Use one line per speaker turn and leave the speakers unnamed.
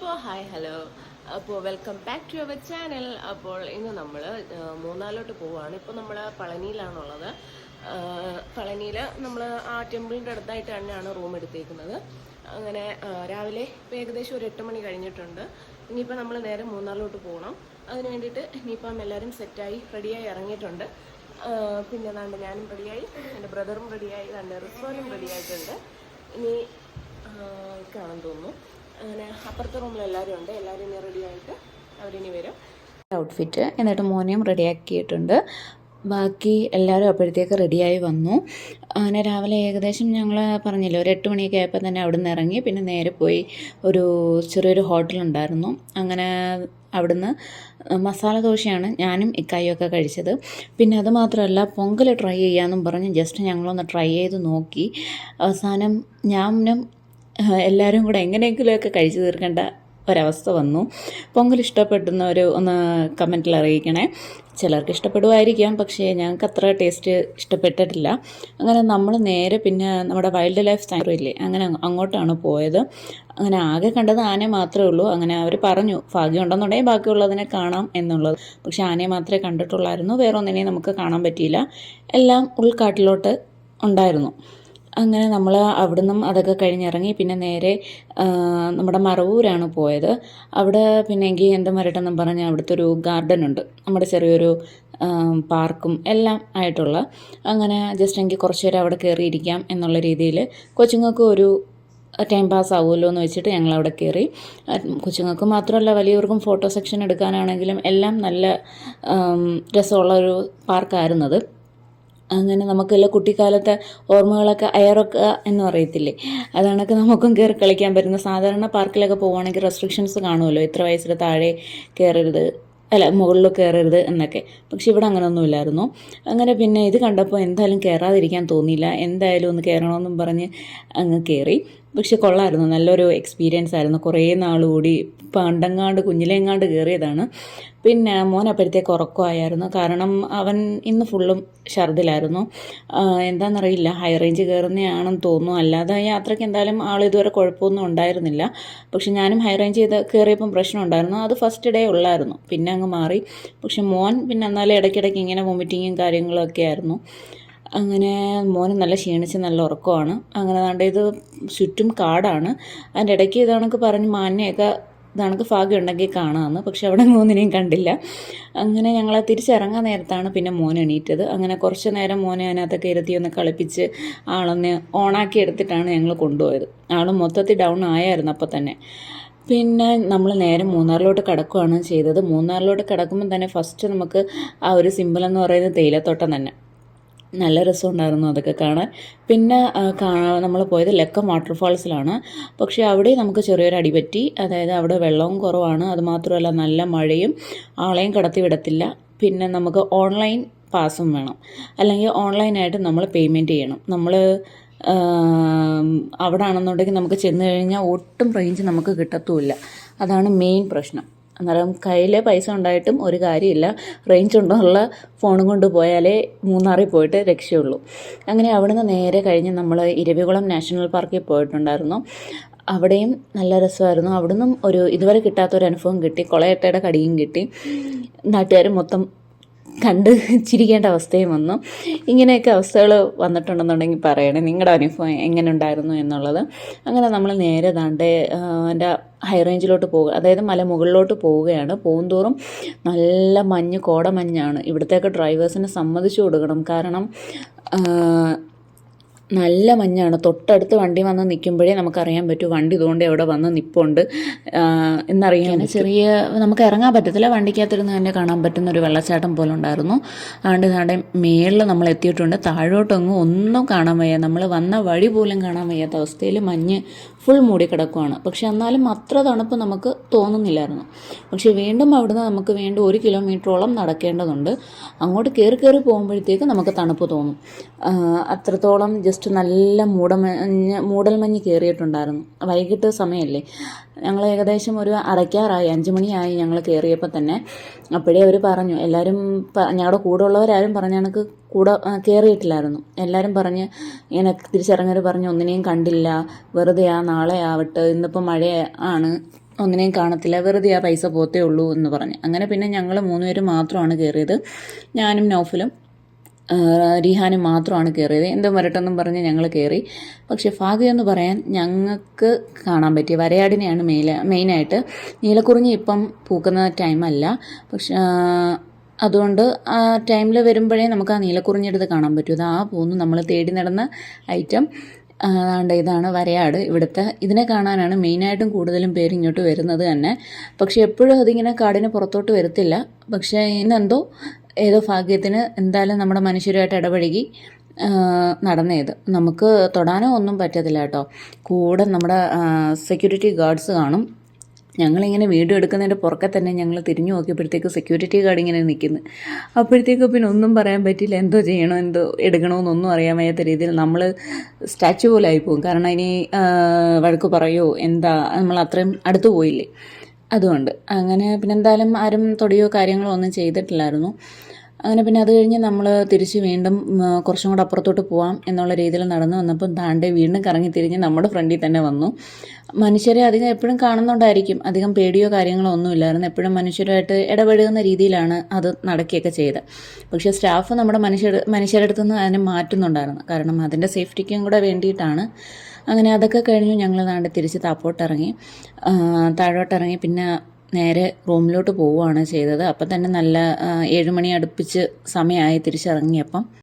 അപ്പോൾ hi hello അപ്പോൾ welcome back to our channel അപ്പോൾ ഇന്ന് നമ്മൾ മൂന്നാലോട്ട് പോവുകയാണ് ഇപ്പോൾ നമ്മൾ പളനിയിലാണുള്ളത്. പളനിയിൽ നമ്മൾ ആ ടെമ്പിളിന്റെ അടുത്തായിട്ട് തന്നെയാണ് റൂം എടുത്തേക്കുന്നത്. അങ്ങനെ രാവിലെ ഇപ്പോൾ ഏകദേശം ഒരു എട്ട് മണി കഴിഞ്ഞിട്ടുണ്ട്. ഇനിയിപ്പോൾ നമ്മൾ നേരെ മൂന്നാറിലോട്ട് പോകണം അതിന് വേണ്ടിയിട്ട് ഇനിയിപ്പം എല്ലാവരും സെറ്റായി റെഡിയായി ഇറങ്ങിയിട്ടുണ്ട്. പിന്നെ നാണ്ട് ഞാനും റെഡിയായി എന്റെ ബ്രദറും റെഡിയായി നാണ്ട് റിസ്വാനും റെഡിയായിട്ടുണ്ട് ഇനി കാണാൻ തോന്നുന്നു. അങ്ങനെ അപ്പുറത്തെ റൂമിൽ എല്ലാവരും ഉണ്ട്. എല്ലാവരും ഇനി റെഡി ആയിട്ട് അവരിനി വരും.
ഔട്ട്ഫിറ്റ് എന്നിട്ട് മോനെയും റെഡിയാക്കിയിട്ടുണ്ട് ബാക്കി എല്ലാവരും അപ്പോഴത്തേക്ക് റെഡിയായി വന്നു. അങ്ങനെ രാവിലെ ഏകദേശം ഞങ്ങൾ പറഞ്ഞില്ലേ ഒരു എട്ട് മണിയൊക്കെ ആയപ്പോൾ തന്നെ അവിടെ നിന്ന് ഇറങ്ങി. പിന്നെ നേരെ പോയി ഒരു ചെറിയൊരു ഹോട്ടലുണ്ടായിരുന്നു അങ്ങനെ അവിടുന്ന് മസാല ദോശയാണ് ഞാനും ഇക്കായൊക്കെ കഴിച്ചത്. പിന്നെ അത് മാത്രമല്ല പൊങ്കൽ ട്രൈ ചെയ്യാമെന്നും പറഞ്ഞ് ജസ്റ്റ് ഞങ്ങളൊന്ന് ട്രൈ ചെയ്ത് നോക്കി. അവസാനം ഞാനും എല്ലാവരും കൂടെ എങ്ങനെയെങ്കിലുമൊക്കെ കഴിച്ചു തീർക്കേണ്ട ഒരവസ്ഥ വന്നു. പൊങ്കൽ ഇഷ്ടപ്പെടുന്നവർ ഒന്ന് കമന്റിൽ അറിയിക്കണേ. ചിലർക്ക് ഇഷ്ടപ്പെടുമായിരിക്കാം പക്ഷേ ഞങ്ങൾക്ക് അത്ര ടേസ്റ്റ് ഇഷ്ടപ്പെട്ടിട്ടില്ല. അങ്ങനെ നമ്മൾ നേരെ പിന്നെ നമ്മുടെ വൈൽഡ് ലൈഫ് സാങ്ച്വറി ഇല്ലേ അങ്ങനെ അങ്ങോട്ടാണ് പോയത്. അങ്ങനെ ആകെ കണ്ടത് ആനയെ മാത്രമേ ഉള്ളൂ. അങ്ങനെ അവർ പറഞ്ഞു ഭാഗ്യം ഉണ്ടെന്നുണ്ടെങ്കിൽ ബാക്കിയുള്ളതിനെ കാണാം എന്നുള്ളത്. പക്ഷേ ആനയെ മാത്രമേ കണ്ടിട്ടുള്ളായിരുന്നു വേറെ ഒന്നിനെയും നമുക്ക് കാണാൻ പറ്റിയില്ല. എല്ലാം ഉൾക്കാട്ടിലോട്ട് ഉണ്ടായിരുന്നു. അങ്ങനെ നമ്മൾ അവിടുന്ന് അതൊക്കെ കഴിഞ്ഞിറങ്ങി പിന്നെ നേരെ നമ്മുടെ മറവൂരാണ് പോയത്. അവിടെ പിന്നെ എങ്കിൽ എന്ത് മരട്ടെന്നും പറഞ്ഞ് അവിടുത്തെ ഒരു ഗാർഡൻ ഉണ്ട് നമ്മുടെ ചെറിയൊരു പാർക്കും എല്ലാം ആയിട്ടുള്ള. അങ്ങനെ ജസ്റ്റ് എങ്കിൽ കുറച്ച് നേരം അവിടെ കയറിയിരിക്കാം എന്നുള്ള രീതിയിൽ കൊച്ചുങ്ങൾക്ക് ഒരു ടൈം പാസ് ആവുമല്ലോ എന്ന് വെച്ചിട്ട് ഞങ്ങൾ അവിടെ കയറി കൊച്ചുങ്ങൾക്ക് മാത്രമല്ല വലിയവർക്കും ഫോട്ടോ സെക്ഷൻ എടുക്കാനാണെങ്കിലും എല്ലാം നല്ല രസമുള്ള ഒരു പാർക്കായിരുന്നത് അങ്ങനെ നമുക്കെല്ലാം കുട്ടിക്കാലത്തെ ഓർമ്മകളൊക്കെ അയറൊക്കെ എന്ന് പറയത്തില്ലേ? അതാണൊക്കെ നമുക്കും കയറി കളിക്കാൻ പറ്റുന്ന. സാധാരണ പാർക്കിലൊക്കെ പോവുകയാണെങ്കിൽ റെസ്ട്രിക്ഷൻസ് കാണുമല്ലോ? ഇത്ര വയസ്സിന് താഴെ കയറരുത് അല്ല മുകളിൽ കയറരുത് എന്നൊക്കെ. പക്ഷെ ഇവിടെ അങ്ങനെയൊന്നുമില്ലായിരുന്നു അങ്ങനെ പിന്നെ ഇത് കണ്ടപ്പോൾ എന്തായാലും കയറാതിരിക്കാൻ തോന്നിയില്ല. എന്തായാലും ഒന്ന് കയറണമെന്നും പറഞ്ഞ് അങ്ങ് കയറി പക്ഷെ കൊള്ളായിരുന്നു. നല്ലൊരു എക്സ്പീരിയൻസ് ആയിരുന്നു. കുറേ നാൾ കൂടി പണ്ടങ്ങാണ്ട് കുഞ്ഞിലെങ്ങാണ്ട് കയറിയതാണ് പിന്നെ മോൻ അപ്പോഴത്തേക്ക് ഉറക്കമായിരുന്നു കാരണം അവൻ ഇന്ന് ഫുള്ളും ഛർദിലായിരുന്നു. എന്താണെന്നറിയില്ല ഹൈ റേഞ്ച് കയറുന്നതാണെന്ന് തോന്നുന്നു. അല്ലാതെ യാത്രയ്ക്ക് എന്തായാലും ആൾ ഇതുവരെ കുഴപ്പമൊന്നും ഉണ്ടായിരുന്നില്ല. പക്ഷെ ഞാനും ഹൈ റേഞ്ച് ചെയ്ത് കയറിയപ്പം പ്രശ്നം ഉണ്ടായിരുന്നു. അത് ഫസ്റ്റ് ഡേ ഉള്ളായിരുന്നു. പിന്നെ അങ്ങ് മാറി. പക്ഷെ മോൻ പിന്നെ എന്നാലും ഇടയ്ക്കിടയ്ക്ക് ഇങ്ങനെ വൊമിറ്റിങ്ങും കാര്യങ്ങളൊക്കെ ആയിരുന്നു. അങ്ങനെ മോനെ നല്ല ക്ഷീണിച്ച് നല്ല ഉറക്കമാണ്. അങ്ങനെ ദാണ്ട് ഇത് ചുറ്റും കാടാണ്. അതിന്റെ ഇടയ്ക്ക് ഇതണക്ക് പറഞ്ഞ് മാന്യയൊക്കെ ഭാഗ്യം ഉണ്ടെങ്കിൽ കാണാമെന്ന് പക്ഷെ അവിടെ മൂന്നിനെയും കണ്ടില്ല. അങ്ങനെ ഞങ്ങൾ തിരിച്ചിറങ്ങാൻ നേരത്താണ് പിന്നെ മോൻ എണീറ്റത്. അങ്ങനെ കുറച്ച് നേരം മോനെ അതിനകത്തൊക്കെ ഇരുത്തി ഒന്ന് കളിപ്പിച്ച് ആളൊന്ന് ഓണാക്കി എടുത്തിട്ടാണ് ഞങ്ങൾ കൊണ്ടുപോയത്. ആൾ മൊത്തത്തിൽ ഡൗൺ ആയായിരുന്നു അപ്പോൾ തന്നെ. പിന്നെ നമ്മൾ നേരെ മൂന്നാറിലോട്ട് കിടക്കുകയാണ് ചെയ്തത്. മൂന്നാറിലോട്ട് കിടക്കുമ്പോൾ തന്നെ ഫസ്റ്റ് നമുക്ക് ആ ഒരു സിമ്പിൾ എന്ന് പറയുന്നത് തേയിലത്തോട്ടം തന്നെ. നല്ല രസമുണ്ടായിരുന്നു അതൊക്കെ കാണാൻ. പിന്നെ നമ്മൾ പോയത് ലക്കം വാട്ടർഫാൾസിലാണ്. പക്ഷേ അവിടെ നമുക്ക് ചെറിയൊരു അടിപറ്റി. അതായത് അവിടെ വെള്ളവും കുറവാണ്. അതുമാത്രമല്ല നല്ല മഴയും ആളെയും കടത്തി വിടത്തില്ല. പിന്നെ നമുക്ക് ഓൺലൈൻ പാസും വേണം. അല്ലെങ്കിൽ ഓൺലൈനായിട്ട് നമ്മൾ പേയ്മെന്റ് ചെയ്യണം. നമ്മൾ അവിടെ ആണെന്നുണ്ടെങ്കിൽ നമുക്ക് ചെന്ന് കഴിഞ്ഞാൽ ഒട്ടും റേഞ്ച് നമുക്ക് കിട്ടത്തുമില്ല. അതാണ് മെയിൻ പ്രശ്നം. അന്നേരം കയ്യിൽ പൈസ ഉണ്ടായിട്ടും ഒരു കാര്യമില്ല. റേഞ്ച് ഉണ്ടെന്നുള്ള ഫോണും കൊണ്ട് പോയാലേ മൂന്നാറിൽ പോയിട്ട് രക്ഷയുള്ളൂ. അങ്ങനെ അവിടുന്ന് നേരെ കഴിഞ്ഞ് നമ്മൾ ഇരവികുളം നാഷണൽ പാർക്കിൽ പോയിട്ടുണ്ടായിരുന്നു. അവിടെയും നല്ല രസമായിരുന്നു. അവിടുന്നും ഒരു ഇതുവരെ കിട്ടാത്തൊരു അനുഭവം കിട്ടി. കൊളയട്ടയുടെ കടിയും കിട്ടി. നാട്ടുകാർ മൊത്തം കണ്ട് ചിരിക്കേണ്ട അവസ്ഥയും വന്നു. ഇങ്ങനെയൊക്കെ അവസ്ഥകൾ വന്നിട്ടുണ്ടെന്നുണ്ടെങ്കിൽ പറയണേ നിങ്ങളുടെ അനുഭവം എങ്ങനെ ഉണ്ടായിരുന്നു എന്നുള്ളത്. അങ്ങനെ നമ്മൾ നേരെ ദാണ്ട് എന്റെ ഹൈ റേഞ്ചിലോട്ട് പോകുക അതായത് മല മുകളിലോട്ട് പോവുകയാണ്. പോകുന്തോറും നല്ല മഞ്ഞ് കോടമഞ്ഞാണ് ഇവിടത്തേക്ക് ഡ്രൈവേഴ്സിന് സമ്മതിച്ചു കൊടുക്കണം. കാരണം നല്ല മഞ്ഞാണ്. തൊട്ടടുത്ത് വണ്ടി വന്ന് നിൽക്കുമ്പോഴേ നമുക്കറിയാൻ പറ്റൂ വണ്ടി ഇതുകൊണ്ട് എവിടെ വന്ന് നിപ്പുണ്ട്. എന്നറിയാൻ ചെറിയ നമുക്ക് ഇറങ്ങാൻ പറ്റത്തില്ല. വണ്ടിക്കകത്തിരുന്ന് തന്നെ കാണാൻ പറ്റുന്ന ഒരു വെള്ളച്ചാട്ടം പോലെ ഉണ്ടായിരുന്നു. അതുകൊണ്ട് ഇതാണ്ട് മേളിൽ നമ്മൾ എത്തിയിട്ടുണ്ട്. താഴോട്ടൊന്നും ഒന്നും കാണാൻ വയ്യ. നമ്മൾ വന്ന വഴി പോലും കാണാൻ വയ്യാത്ത അവസ്ഥയിൽ മഞ്ഞ് ഫുൾ മൂടി കിടക്കുവാണ്. പക്ഷെ എന്നാലും അത്ര തണുപ്പ് നമുക്ക് തോന്നുന്നില്ലായിരുന്നു. പക്ഷെ വീണ്ടും അവിടുന്ന് നമുക്ക് വീണ്ടും ഒരു കിലോമീറ്ററോളം നടക്കേണ്ടതുണ്ട്. അങ്ങോട്ട് കയറി കയറി പോകുമ്പോഴത്തേക്ക് നമുക്ക് തണുപ്പ് തോന്നും. അത്രത്തോളം ജസ്റ്റ് നല്ല മൂടമഞ്ഞ് മൂടൽമഞ്ഞ് കയറിയിട്ടുണ്ടായിരുന്നു വൈകിട്ട് സമയമല്ലേ? ഞങ്ങൾ ഏകദേശം ഒരു അടയ്ക്കാറായി അഞ്ച് മണിയായി ഞങ്ങൾ കയറിയപ്പോൾ തന്നെ. അപ്പോഴേ അവർ പറഞ്ഞു എല്ലാവരും ഞങ്ങളുടെ കൂടെ ഉള്ളവരാരും പറഞ്ഞ കണക്ക് കൂടെ കയറിയിട്ടില്ലായിരുന്നു എല്ലാവരും പറഞ്ഞ് ഇങ്ങനെ തിരിച്ചിറങ്ങിയവർ പറഞ്ഞു ഒന്നിനെയും കണ്ടില്ല വെറുതെ ആ നാളെ ആവട്ടെ ഇന്നിപ്പോൾ മഴ ആണ് ഒന്നിനെയും കാണത്തില്ല വെറുതെ ആ പൈസ പോത്തേ ഉള്ളൂ എന്ന് പറഞ്ഞ്. അങ്ങനെ പിന്നെ ഞങ്ങൾ മൂന്നുപേരും മാത്രമാണ് കയറിയത് ഞാനും നൗഫലും. റിഹാനും മാത്രമാണ് കയറിയത് എന്തും വരട്ടെന്നും പറഞ്ഞ് ഞങ്ങൾ കയറി പക്ഷേ ഭാഗ്യമെന്ന് പറയാൻ ഞങ്ങൾക്ക് കാണാൻ പറ്റി വരയാടിനെയാണ് മെയില മെയിനായിട്ട് നീലക്കുറിഞ്ഞി ഇപ്പം പൂക്കുന്ന ടൈമല്ല പക്ഷെ അതുകൊണ്ട് ആ ടൈമിൽ വരുമ്പോഴേ നമുക്ക് ആ നീലക്കുറിഞ്ഞെടുത്ത് കാണാൻ പറ്റൂ. അത് ആ പോകുന്നു നമ്മൾ തേടി നടന്ന ഐറ്റം അതാണ്ട് ഇതാണ് വരയാട് ഇവിടുത്തെ. ഇതിനെ കാണാനാണ് മെയിനായിട്ടും കൂടുതലും പേര് ഇങ്ങോട്ട് വരുന്നത് തന്നെ. പക്ഷെ എപ്പോഴും അതിങ്ങനെ കാടിന് പുറത്തോട്ട് വരത്തില്ല. പക്ഷേ ഇന്നെന്തോ ഏതോ ഭാഗ്യത്തിന് എന്തായാലും നമ്മുടെ മനുഷ്യരുമായിട്ട് ഇടപഴകി നടന്നത് നമുക്ക് തൊടാനോ ഒന്നും പറ്റത്തില്ല കേട്ടോ. കൂടെ നമ്മുടെ സെക്യൂരിറ്റി ഗാർഡ്സ് കാണും. ഞങ്ങളിങ്ങനെ വീഡിയോ എടുക്കുന്നതിന്റെ പുറക്കെ തന്നെ ഞങ്ങൾ തിരിഞ്ഞു നോക്കിയപ്പോഴത്തേക്ക് സെക്യൂരിറ്റി ഗാർഡ് ഇങ്ങനെ നിൽക്കുന്നു. അപ്പോഴത്തേക്ക് പിന്നെ ഒന്നും പറയാൻ പറ്റില്ല. എന്തോ ചെയ്യണോ എന്തോ എടുക്കണമെന്നൊന്നും അറിയാൻ വയ്യാത്ത രീതിയിൽ നമ്മൾ സ്റ്റാച്ചു പോലെ ആയിപ്പോവും കാരണം ഇനി വഴക്ക് പറയോ എന്താ നമ്മൾ അത്രയും അടുത്തു പോയില്ലേ? അതുകൊണ്ട്. അങ്ങനെ പിന്നെന്തായാലും ആരും തൊടിയോ കാര്യങ്ങളോ ഒന്നും ചെയ്തിട്ടില്ലായിരുന്നു. അങ്ങനെ പിന്നെ അത് കഴിഞ്ഞ് നമ്മൾ തിരിച്ച് വീണ്ടും കുറച്ചും കൂടെ അപ്പുറത്തോട്ട് പോവാം എന്നുള്ള രീതിയിൽ നടന്നു വന്നപ്പം താണ്ടെ വീണ്ടും കറങ്ങി തിരിഞ്ഞ് നമ്മുടെ ഫ്രണ്ടിൽ തന്നെ വന്നു. മനുഷ്യരെ അധികം എപ്പോഴും കാണുന്നുണ്ടായിരിക്കും. അധികം പേടിയോ കാര്യങ്ങളോ ഒന്നുമില്ലായിരുന്നു എപ്പോഴും മനുഷ്യരുമായിട്ട് ഇടപഴകുന്ന രീതിയിലാണ് അത് നടക്കുകയൊക്കെ ചെയ്തത്. പക്ഷേ സ്റ്റാഫ് നമ്മുടെ മനുഷ്യർ മനുഷ്യരുടെ അടുത്ത് നിന്ന് അതിനെ മാറ്റുന്നുണ്ടായിരുന്നു. കാരണം അതിന്റെ സേഫ്റ്റിക്കും കൂടെ വേണ്ടിയിട്ടാണ്. അങ്ങനെ അതൊക്കെ കഴിഞ്ഞു ഞങ്ങൾ താണ്ടെ തിരിച്ച് താപ്പോട്ടിറങ്ങി. താഴോട്ടിറങ്ങി. പിന്നെ നേരെ റൂമിലോട്ട് പോവുകയാണ് ചെയ്തത്. അപ്പം തന്നെ നല്ല ഏഴുമണി ഏഴ് മണി അടുപ്പിച്ച് സമയമായി തിരിച്ചിറങ്ങിയപ്പം